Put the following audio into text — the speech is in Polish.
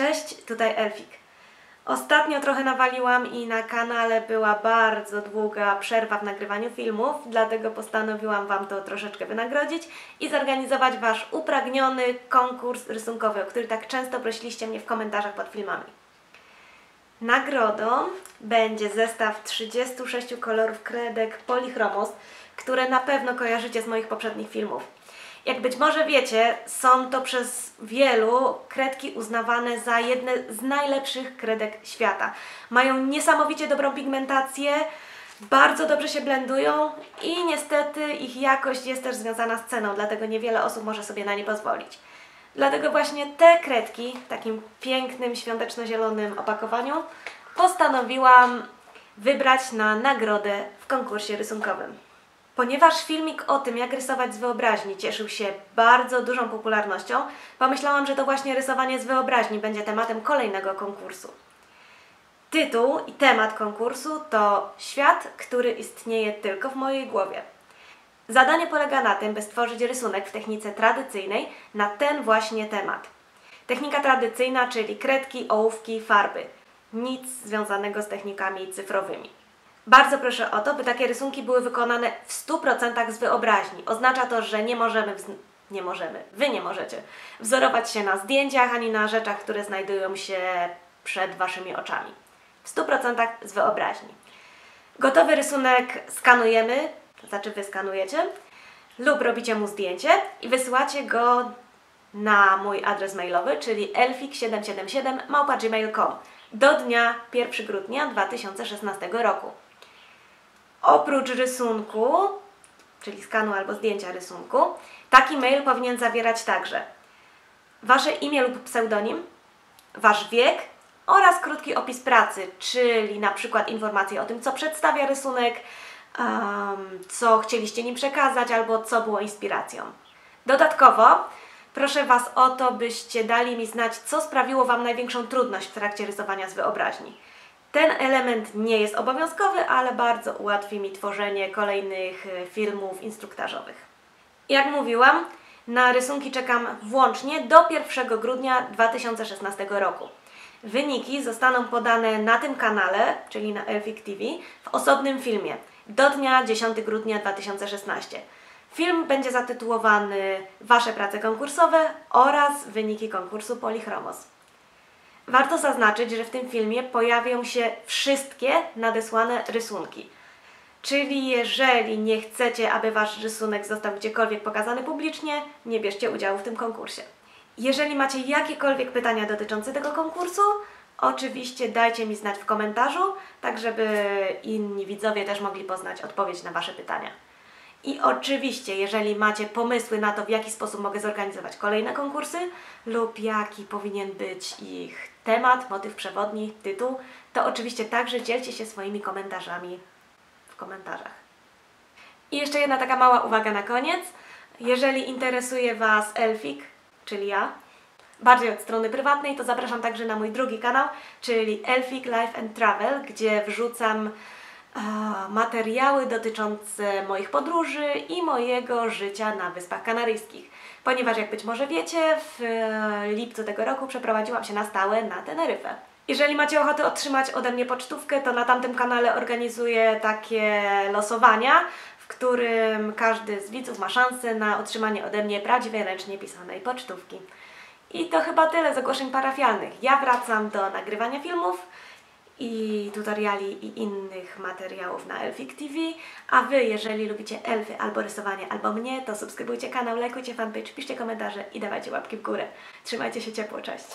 Cześć, tutaj Elfik. Ostatnio trochę nawaliłam i na kanale była bardzo długa przerwa w nagrywaniu filmów, dlatego postanowiłam Wam to troszeczkę wynagrodzić i zorganizować Wasz upragniony konkurs rysunkowy, o który tak często prosiliście mnie w komentarzach pod filmami. Nagrodą będzie zestaw 36 kolorów kredek Polychromos, które na pewno kojarzycie z moich poprzednich filmów. Jak być może wiecie, są to przez wielu kredki uznawane za jedne z najlepszych kredek świata. Mają niesamowicie dobrą pigmentację, bardzo dobrze się blendują i niestety ich jakość jest też związana z ceną, dlatego niewiele osób może sobie na nie pozwolić. Dlatego właśnie te kredki w takim pięknym, świąteczno-zielonym opakowaniu postanowiłam wybrać na nagrodę w konkursie rysunkowym. Ponieważ filmik o tym, jak rysować z wyobraźni cieszył się bardzo dużą popularnością, pomyślałam, że to właśnie rysowanie z wyobraźni będzie tematem kolejnego konkursu. Tytuł i temat konkursu to Świat, który istnieje tylko w mojej głowie. Zadanie polega na tym, by stworzyć rysunek w technice tradycyjnej na ten właśnie temat. Technika tradycyjna, czyli kredki, ołówki, farby. Nic związanego z technikami cyfrowymi. Bardzo proszę o to, by takie rysunki były wykonane w 100% z wyobraźni. Oznacza to, że nie możemy, nie możemy, Wy nie możecie wzorować się na zdjęciach ani na rzeczach, które znajdują się przed Waszymi oczami. W 100% z wyobraźni. Gotowy rysunek skanujemy, to znaczy Wy skanujecie, lub robicie mu zdjęcie i wysyłacie go na mój adres mailowy, czyli elfik777 gmail.com do dnia 1 grudnia 2016 roku. Oprócz rysunku, czyli skanu albo zdjęcia rysunku, taki mail powinien zawierać także Wasze imię lub pseudonim, Wasz wiek oraz krótki opis pracy, czyli na przykład informacje o tym, co przedstawia rysunek, um, co chcieliście nim przekazać albo co było inspiracją. Dodatkowo proszę Was o to, byście dali mi znać, co sprawiło Wam największą trudność w trakcie rysowania z wyobraźni. Ten element nie jest obowiązkowy, ale bardzo ułatwi mi tworzenie kolejnych e, filmów instruktażowych. Jak mówiłam, na rysunki czekam włącznie do 1 grudnia 2016 roku. Wyniki zostaną podane na tym kanale, czyli na Elfik TV, w osobnym filmie do dnia 10 grudnia 2016. Film będzie zatytułowany Wasze prace konkursowe oraz wyniki konkursu Polychromos. Warto zaznaczyć, że w tym filmie pojawią się wszystkie nadesłane rysunki. Czyli jeżeli nie chcecie, aby Wasz rysunek został gdziekolwiek pokazany publicznie, nie bierzcie udziału w tym konkursie. Jeżeli macie jakiekolwiek pytania dotyczące tego konkursu, oczywiście dajcie mi znać w komentarzu, tak żeby inni widzowie też mogli poznać odpowiedź na Wasze pytania. I oczywiście, jeżeli macie pomysły na to, w jaki sposób mogę zorganizować kolejne konkursy lub jaki powinien być ich temat, motyw przewodni, tytuł, to oczywiście także dzielcie się swoimi komentarzami w komentarzach. I jeszcze jedna taka mała uwaga na koniec. Jeżeli interesuje Was Elfik, czyli ja, bardziej od strony prywatnej, to zapraszam także na mój drugi kanał, czyli Elfik Life and Travel, gdzie wrzucam materiały dotyczące moich podróży i mojego życia na Wyspach Kanaryjskich. Ponieważ jak być może wiecie, w e, lipcu tego roku przeprowadziłam się na stałe na Teneryfę. Jeżeli macie ochotę otrzymać ode mnie pocztówkę, to na tamtym kanale organizuję takie losowania, w którym każdy z widzów ma szansę na otrzymanie ode mnie prawdziwej ręcznie pisanej pocztówki. I to chyba tyle z ogłoszeń parafialnych. Ja wracam do nagrywania filmów i tutoriali i innych materiałów na Elfik TV. A Wy, jeżeli lubicie elfy albo rysowanie, albo mnie, to subskrybujcie kanał, lajkujcie fanpage, piszcie komentarze i dawajcie łapki w górę. Trzymajcie się ciepło, cześć!